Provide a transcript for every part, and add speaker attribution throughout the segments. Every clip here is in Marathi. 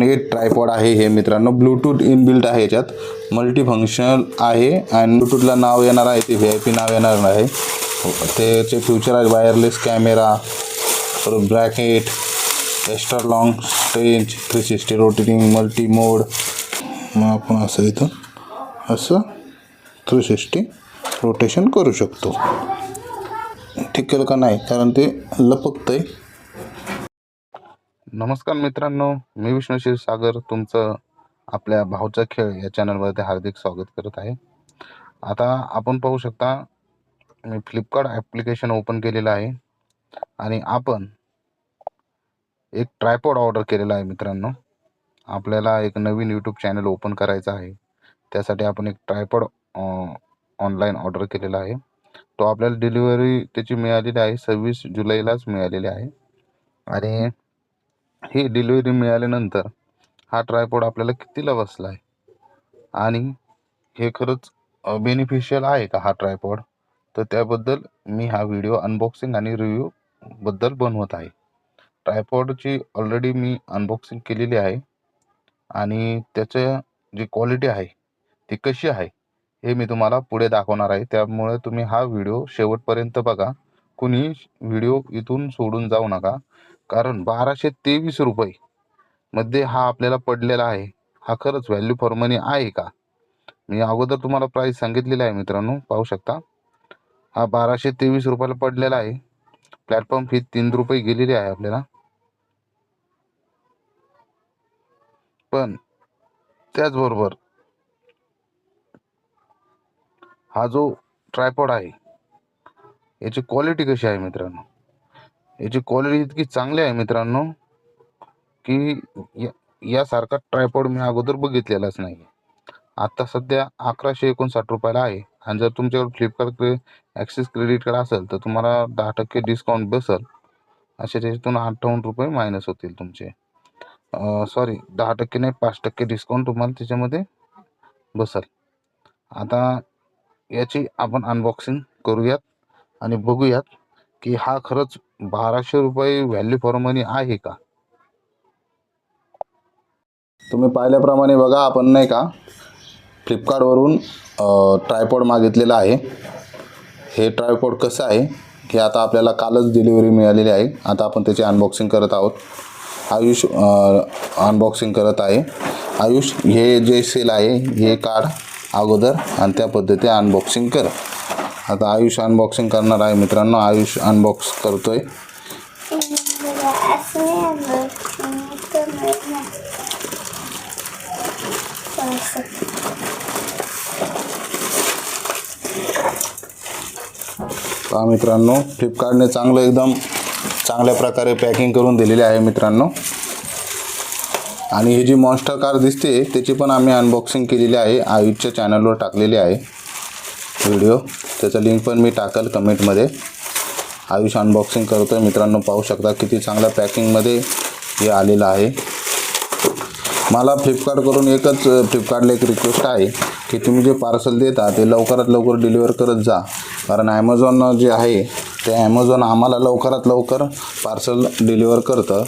Speaker 1: हे ट्रायपॉड आहे हे मित्रांनो. ब्लूटूथ इनबिल्ट आहे याच्यात. मल्टीफंक्शनल आहे आणि ब्लूटूथला नाव येणार आहे ते व्ही आय पी नाव येणार आहे. त्याचे फ्युचर आहे वायरलेस कॅमेरा परत bracket extra long stretch three sixty rotating multi mode मग आपण असं इथं असं थ्री सिक्स्टी रोटेशन करू शकतो. ठीक केलं का नाही? कारण ते लपकतं आहे नमस्कार मित्रांनो मी विष्णू क्षीरसागर तुमचं आपल्या भाऊचा खेळ या चॅनलमध्ये हार्दिक स्वागत करत आहे. आता आपण पाहू शकता मी फ्लिपकार्ट ॲप्लिकेशन ओपन केलेलं आहे आणि आपण एक ट्रायपॉड ऑर्डर केलेला आहे मित्रांनो. आपल्याला एक नवीन यूट्यूब चॅनल ओपन करायचं आहे. त्यासाठी आपण एक ट्रायपॉड ऑनलाईन ऑर्डर केलेला आहे. तो आपल्याला डिलिव्हरी त्याची मिळालेली आहे सव्वीस जुलैलाच मिळालेली आहे. आणि ही डिलिव्हरी मिळाल्यानंतर हा ट्रायपॉड आपल्याला कितीला बसला आहे आणि हे खरंच बेनिफिशियल आहे का हा ट्रायपॉड तर त्याबद्दल मी हा व्हिडिओ अनबॉक्सिंग आणि रिव्ह्यूबद्दल बनवत आहे. ट्रायपॉडची ऑलरेडी मी अनबॉक्सिंग केलेली आहे. आणि त्याचं जी क्वालिटी आहे ती कशी आहे हे मी तुम्हाला पुढे दाखवणार आहे. त्यामुळे तुम्ही हा व्हिडिओ शेवटपर्यंत बघा. कुणी व्हिडिओ इथून सोडून जाऊ नका. कारण बाराशे तेवीस रुपये मध्ये हा आपल्याला पडलेला आहे. हा खरंच व्हॅल्यू फॉर मनी आहे का? मी अगोदर तुम्हाला प्राईस सांगितलेली आहे मित्रांनो पाहू शकता. हा बाराशे तेवीस रुपयाला पडलेला आहे. प्लॅटफॉर्म फी तीन रुपये गेलेली आहे आपल्याला. पण त्याचबरोबर हा जो ट्रायपॉड आहे याची क्वालिटी कशी आहे मित्रांनो? याची क्वालिटी इतकी चांगली आहे मित्रांनो की या यासारखा ट्रायपॉड मी अगोदर बघितलेलाच नाही आता सध्या अकराशे एकोणसाठ रुपयाला आहे आणि जर तुमच्याकडे फ्लिपकार्ट ॲक्सिस क्रेडिट कार्ड असेल तर तुम्हाला दहा टक्के डिस्काउंट बसेल. असे त्याच्यातून अठ्ठावन्न रुपये मायनस होतील तुमचे. सॉरी दहा टक्के नाही पाच टक्के डिस्काउंट तुम्हाला त्याच्यामध्ये बसेल. आता याची आपण अनबॉक्सिंग करूयात आणि बघूयात की हा खरंच बाराशे रुपये व्हॅल्यू फॉर मनी आहे का? तुम्ही पाहिल्याप्रमाणे बघा आपण नाही का फ्लिपकार्टवरून ट्रायपॉड मागितलेला आहे. हे ट्रायपॉड कसं आहे? हे आता आपल्याला कालच डिलिव्हरी मिळालेली आहे. आता आपण त्याची अनबॉक्सिंग करत आहोत. आयुष अनबॉक्सिंग करत आहे. आयुष हे जे सेल आहे हे काढ अगोदर आणि त्या पद्धती अनबॉक्सिंग कर. आता आयुष अनबॉक्सिंग करणार आहे मित्रांनो. आयुष अनबॉक्स करतोय. पहा मित्रांनो फ्लिपकार्टने चांगलं एकदम चांगल्या प्रकारे पॅकिंग करून दिलेली आहे मित्रांनो. आणि ही जी मॉन्स्टर कार दिसते त्याची पण आम्ही अनबॉक्सिंग केलेली आहे. आयुषच्या चॅनलवर टाकलेली आहे. व्हिडिओ त्याचं लिंक पण मी टाकल कमेंटमध्ये आयुष अनबॉक्सिंग करतो आहे मित्रांनो पाहू शकता किती चांगल्या पॅकिंगमध्ये हे आलेलं आहे. मला फ्लिपकार्टकडून एकच फ्लिपकार्टला एक रिक्वेस्ट आहे की तुम्ही जे पार्सल देता ते लवकरात लवकर डिलिव्हर करत जा. कारण ॲमेझॉन जे आहे ते ॲमेझॉन आम्हाला लवकरात लवकर पार्सल डिलिव्हर करतं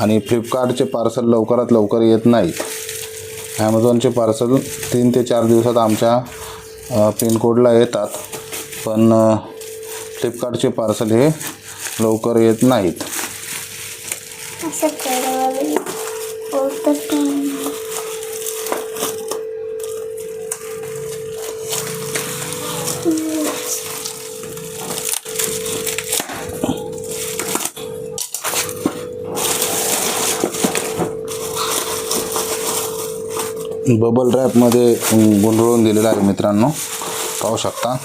Speaker 1: आणि फ्लिपकार्टचे पार्सल लवकरात लवकर येत नाहीत ॲमेझॉनचे पार्सल तीन ते चार दिवसात आमच्या पिनकोडला येतात. पण फ्लिपकार्टचे पार्सल हे लवकर येत नाहीत. बबल रॅपमध्ये गुंडळून दिलेलं आहे मित्रांनो. पाहू शकता.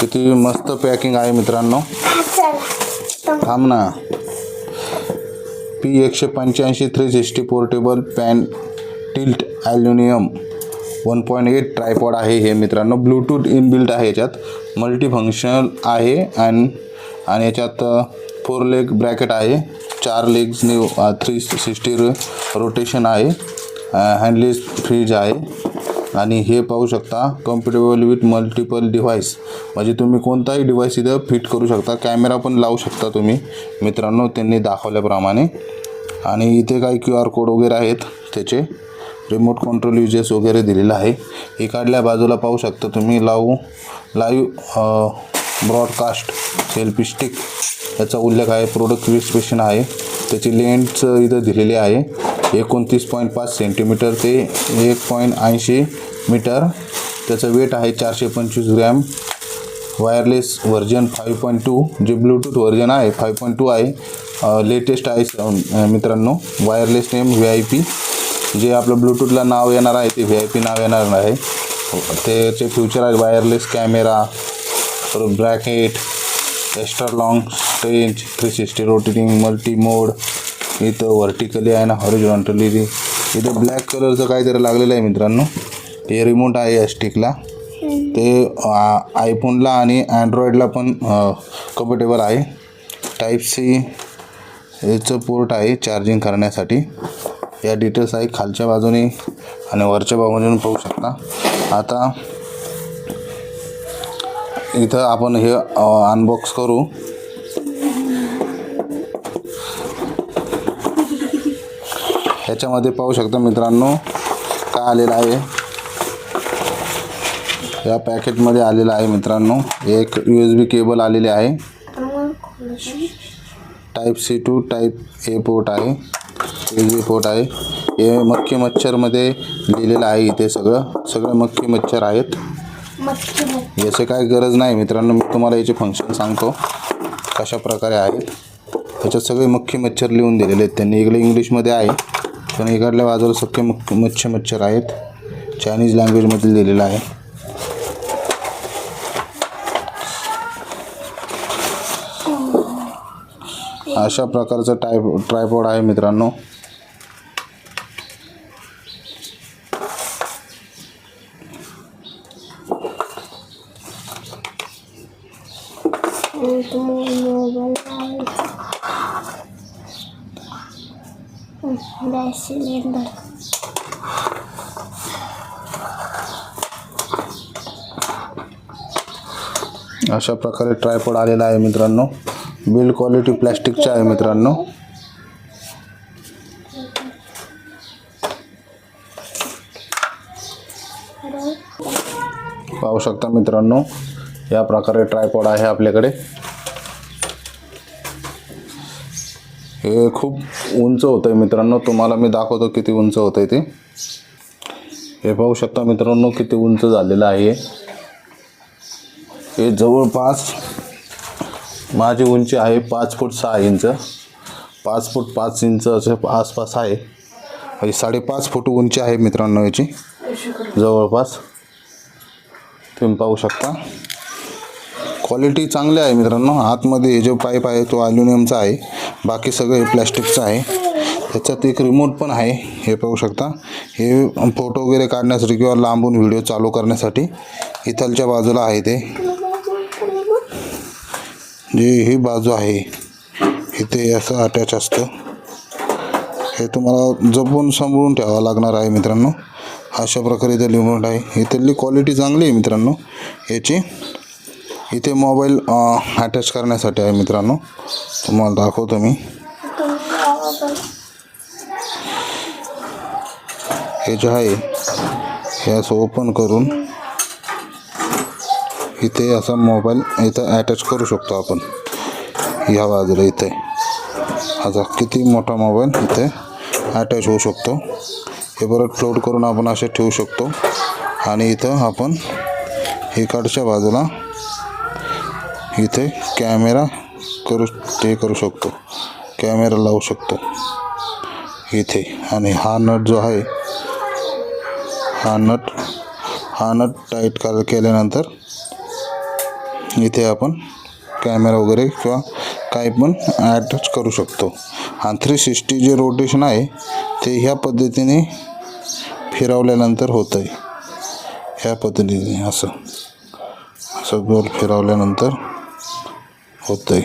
Speaker 1: किती मस्त पॅकिंग आहे मित्रांनो. थांब. ना. पी एकशे पंच्याऐंशी three sixty portable pan tilt aluminium one point eight tripod आहे हे मित्रांनो. ब्लूटूथ इनबिल्ट आहे याच्यात. मल्टी फंक्शनल आहे आणि आणि याच्यात फोर लेग ब्रॅकेट आहे. चार लेग्सने थ्री सिक्स्टी रोटेशन आहे. हँडलेस फ्रीज आहे. आणि हे पाहू शकता कम्फर्टेबल विथ मल्टिपल डिव्हाइस म्हणजे तुम्ही कोणताही डिव्हाइस इथं फिट करू शकता. कॅमेरा पण लावू शकता तुम्ही. मित्रांनो त्यांनी दाखवल्याप्रमाणे. आणि इथे काही क्यू आर कोड वगैरे आहेत त्याचे. रिमोट कंट्रोल युजेस वगैरे दिलेलं आहे. इकडल्या बाजूला पाहू शकता तुम्ही लावू लाईव्ह ब्रॉडकास्ट सेल्फी स्टिक याचा उल्लेख आहे. प्रोडक्ट विस्पेशन आहे. त्याची लेंट्स इथं दिलेली आहे. एकोणतीस पॉईंट पाच सेंटीमीटर ते एक पॉईंट ऐंशी मीटर. त्याचं वेट आहे चारशे पंचवीस gram. Wireless version five point two जे ब्लूटूथ व्हर्जन आहे फाईव्ह पॉईंट टू आहे. लेटेस्ट आहे मित्रांनो wireless name V I P जे आपलं ब्लूटूथला नाव येणार आहे ते व्ही आय पी नाव येणार आहे. त्याचे फ्युचर आहे वायरलेस कॅमेरा परत bracket extra long stretch three sixty rotating multi mode इथं व्हर्टिकली आहे ना हॉरिझॉन्टली इथं ब्लॅक कलरचं काहीतरी लागलेलं आहे मित्रांनो. हे रिमोट आहे या स्टिकला ते आयफोनला आणि अँड्रॉईडला पण कम्फर्टेबल आहे. टाईप सी याचं पोर्ट आहे चार्जिंग करण्यासाठी. या डिटेल्स आहे खालच्या बाजूने आणि वरच्या बाजूने पाहू शकता. आता इथं आपण हे अनबॉक्स करू. ह्याच्यामध्ये पाहू शकता मित्रांनो काय आलेलं आहे? या पॅकेटमध्ये आलेलं आहे मित्रांनो एक यू एस बी केबल आलेली आहे. Type C to type A port आहे. ए जी पोर्ट आहे. हे मक्खी मच्छरमध्ये लिहिलेलं आहे इथे सगळं. सगळं मक्खी मच्छर आहेत. याची काय गरज नाही मित्रांनो मी तुम्हाला याचे फंक्शन सांगतो. कशा प्रकारे आहेत. त्याच्यात सगळे मक्खी मच्छर लिहून दिलेले आहेत. त्यांनी इकडे इंग्लिशमध्ये आहे. पण इकडल्या बाजूला सख्खे मक्खी मच्छी मच्छर आहेत. चायनीज लँग्वेजमध्ये लिहिलेलं आहे. अशा प्रकारचं टायप ट्रायपॉड आहे मित्रांनो. अशा प्रकारे ट्रायपॉड आलेला आहे मित्रांनो. बिल्ड क्वालिटी प्लॅस्टिकचा आहे मित्रांनो. पाहू शकता मित्रांनो या प्रकारे ट्रायपॉड आहे आपल्याकडे. हे खूप उंच होतं आहे मित्रांनो. तुम्हाला मी दाखवतो किती उंच होतं आहे ते. हे पाहू शकता मित्रांनो किती उंच झालेलं आहे. हे. जवळपास माझी उंची आहे पाच फूट सहा इंच. पाच फूट पाच इंच असे आसपास आहे. आणि साडेपाच फूट उंची आहे मित्रांनो याची. जवळपास. तुम्ही पाहू शकता. क्वालिटी चांगली आहे मित्रांनो. आतमध्ये हे जो पाईप आहे तो ॲल्युमिनियमचा आहे. बाकी सगळं हे प्लॅस्टिकचं आहे. त्याच्यात एक रिमोट पण आहे. हे पाहू शकता. हे फोटो वगैरे काढण्यासाठी किंवा लांबून व्हिडिओ चालू करण्यासाठी इथलच्या बाजूला आहे ते. जी ही बाजू आहे. इथे असं अटॅच असतं. हे तुम्हाला जपून सांभाळून ठेवावं लागणार आहे मित्रांनो. अशा प्रकारे इथे लिमिट आहे. इथली क्वालिटी चांगली आहे मित्रांनो. याची. इथे मोबाईल अटॅच करण्यासाठी आहे मित्रांनो. तुम्हाला दाखवतो मी. हे जे आहे हे असं ओपन करून इथे असा मोबाईल इथं अटॅच करू शकतो आपण. ह्या बाजूला इथे. आता किती मोठा मोबाईल इथे अटॅच होऊ शकतो. हे परत फ्लोट करून आपण असे ठेवू शकतो. आणि इथं आपण इकडच्या बाजूला इथे कॅमेरा करू ते करू शकतो. कॅमेरा लावू शकतो. इथे. आणि हा नट जो आहे हा नट हा नट टाईट कर केल्यानंतर इथे आपण कॅमेरा वगैरे किंवा काही पण ॲटच करू शकतो. आणि थ्री सिक्स्टी जे रोटेशन आहे ते ह्या पद्धतीने फिरवल्यानंतर होतं आहे ह्या पद्धतीने असं. असं गोल फिरवल्यानंतर होतं आहे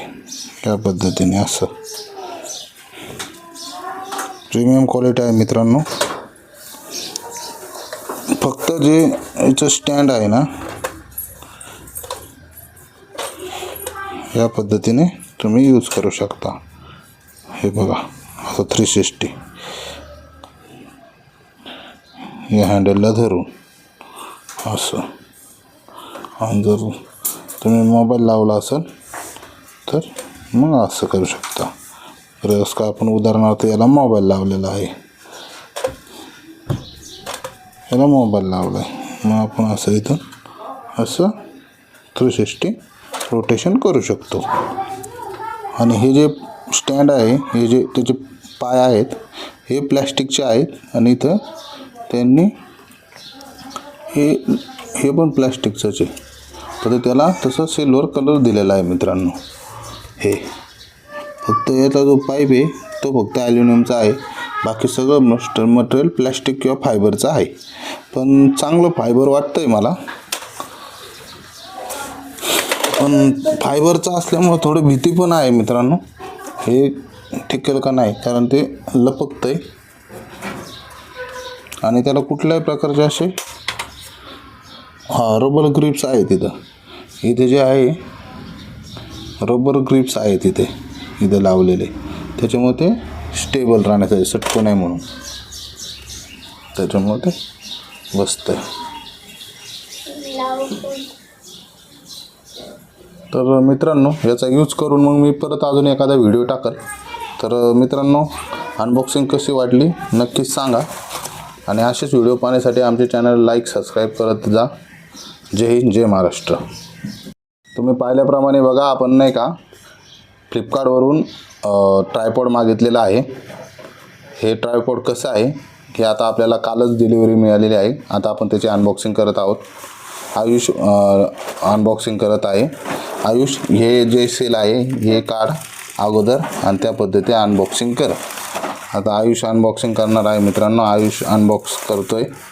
Speaker 1: ह्या पद्धतीने असं. प्रीमियम क्वालिटी आहे मित्रांनो. फक्त जे याचं स्टँड आहे ना या पद्धतीने तुम्ही यूज करू शकता. हे बघा असं थ्री सिक्स्टी या हँडलला धरून असं. आणि जर तुम्ही मोबाईल लावला असेल तर मग असं करू शकता. रस का आपण उदाहरणार्थ याला मोबाईल लावलेला आहे. याला मोबाईल लावला आहे मग आपण असं इथून असं थ्री सिक्स्टी रोटेशन करू शकतो. आणि हे जे स्टँड आहे हे जे त्याचे पाय आहेत हे प्लॅस्टिकचे आहेत आणि इथं त्यांनी हे हे पण प्लॅस्टिकचंच आहे. तर त्याला तसं सिल्वर कलर दिलेला आहे मित्रांनो. हे. फक्त याचा जो पाईप आहे तो फक्त ॲल्युमिनियमचा आहे. बाकी सगळं मस्ट मटेरियल प्लॅस्टिक किंवा फायबरचं आहे. पण चांगलं फायबर वाटतं आहे मला. पण फायबरचं असल्यामुळं थोडं भीती पण आहे मित्रांनो. हे टिकेल का नाही? कारण ते लपकतं आहे आणि त्याला कुठल्याही प्रकारचे असे हां रबर ग्रिप्स आहे तिथं. इथे जे आहे रबर ग्रिप्स आहे तिथे इथे लावलेले. त्याच्यामुळे ते स्टेबल राहण्यासाठी सटकू नाही म्हणून. त्याच्यामुळे ते बसतं तर मित्रांनो याचा यूज करून मग मी परत अजून एखादा व्हिडिओ टाकल. तर मित्रांनो अनबॉक्सिंग कशी वाटली नक्कीच सांगा. आणि असेच व्हिडिओ पाहण्यासाठी आमचे चॅनल लाईक सबस्क्राईब करत जा. जय हिंद जय महाराष्ट्र. तुम्ही पाहिल्याप्रमाणे बघा आपण नाही का फ्लिपकार्टवरून ट्रायपॉड मागितलेला आहे. हे ट्रायपॉड कसं आहे हे आता आपल्याला कालच डिलिव्हरी मिळालेली आहे. आता आपण त्याची अनबॉक्सिंग करत आहोत. आयुष अनबॉक्सिंग करत आहे. आयुष हे जे सेल आहे हे काढ अगोदर आणि त्या पद्धती अनबॉक्सिंग कर. आता आयुष अनबॉक्सिंग करणार आहे मित्रांनो. आयुष अनबॉक्स करतो आहे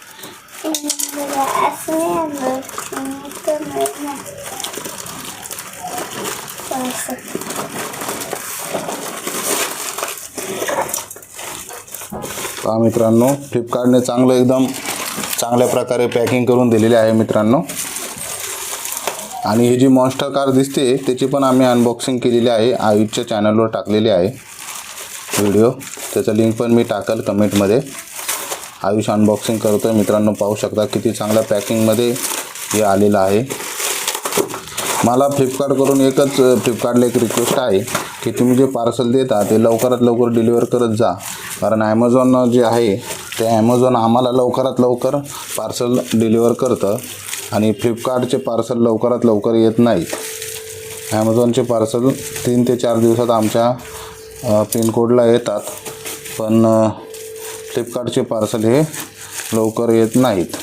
Speaker 1: मित्रांनो फ्लिपकार्टने चांगलं एकदम चांगल्या प्रकारे पॅकिंग करून दिलेली आहे मित्रांनो. आणि ही जी मॉन्स्टर कार दिसते त्याची पण आम्ही अनबॉक्सिंग केलेली आहे. आयुषच्या चॅनलवर टाकलेली आहे. व्हिडिओ त्याचं लिंक पण मी टाकल कमेंटमध्ये आयुष अनबॉक्सिंग करतो आहे मित्रांनो पाहू शकता किती चांगल्या पॅकिंगमध्ये हे आलेलं आहे. मला फ्लिपकार्टकडून एकच फ्लिपकार्टला एक रिक्वेस्ट आहे की तुम्ही जे पार्सल देता ते लवकरात लवकर डिलिव्हर करत जा. कारण ॲमेझॉन जे आहे ते ॲमेझॉन आम्हाला लवकरात लवकर पार्सल डिलिव्हर करतं आणि फ्लिपकार्टचे पार्सल लवकरात लवकर येत नाहीत. ॲमेझॉनचे पार्सल तीन ते चार दिवसात आमच्या पिनकोडला येतात. पण फ्लिपकार्टचे पार्सल हे लवकर येत नाहीत.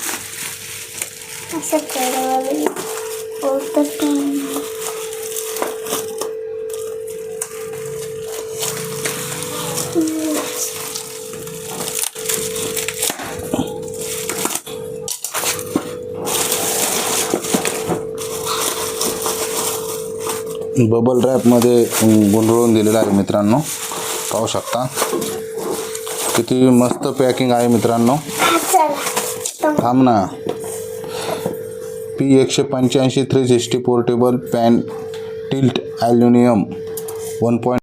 Speaker 1: बबल रॅपमध्ये गुंडळून दिलेला आहे मित्रांनो. पाहू शकता. किती मस्त पॅकिंग आहे मित्रांनो. थांब ना. पी एकशे पंच्याऐंशी three sixty portable pan tilt aluminium one point